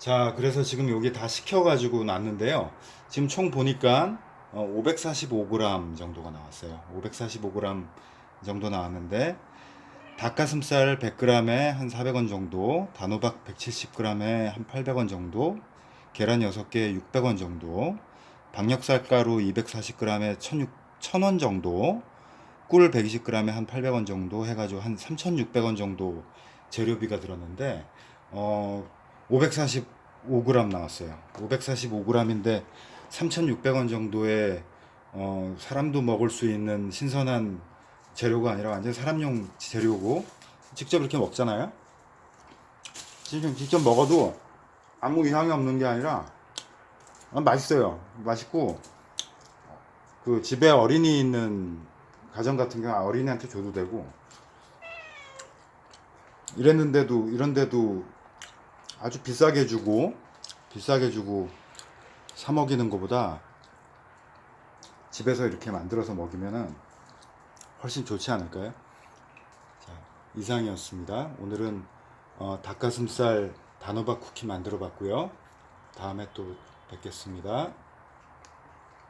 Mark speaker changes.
Speaker 1: 자, 그래서 지금 여기 다 식혀 가지고 놨는데요. 지금 총 보니까 545g 정도가 나왔어요. 545g 정도 나왔는데 닭가슴살 100g에 한 400원 정도, 단호박 170g에 한 800원 정도, 계란 6개 600원 정도, 박력살가루 240g에 1000원 정도, 꿀 120g에 한 800원 정도 해가지고 한 3,600원 정도 재료비가 들었는데 어 545g 나왔어요. 545g인데 3,600원 정도의 어 사람도 먹을 수 있는 신선한 재료가 아니라 완전 사람용 재료고 직접 이렇게 먹잖아요. 지금 직접 먹어도 아무 이상이 없는 게 아니라 아, 맛있어요. 맛있고 그 집에 어린이 있는 가정 같은 경우 어린이한테 줘도 되고 이랬는데도 이런데도 아주 비싸게 주고 비싸게 주고 사 먹이는 것보다 집에서 이렇게 만들어서 먹이면은 훨씬 좋지 않을까요? 자, 이상이었습니다. 오늘은 어, 닭가슴살 단호박 쿠키 만들어 봤고요. 다음에 또 뵙겠습니다.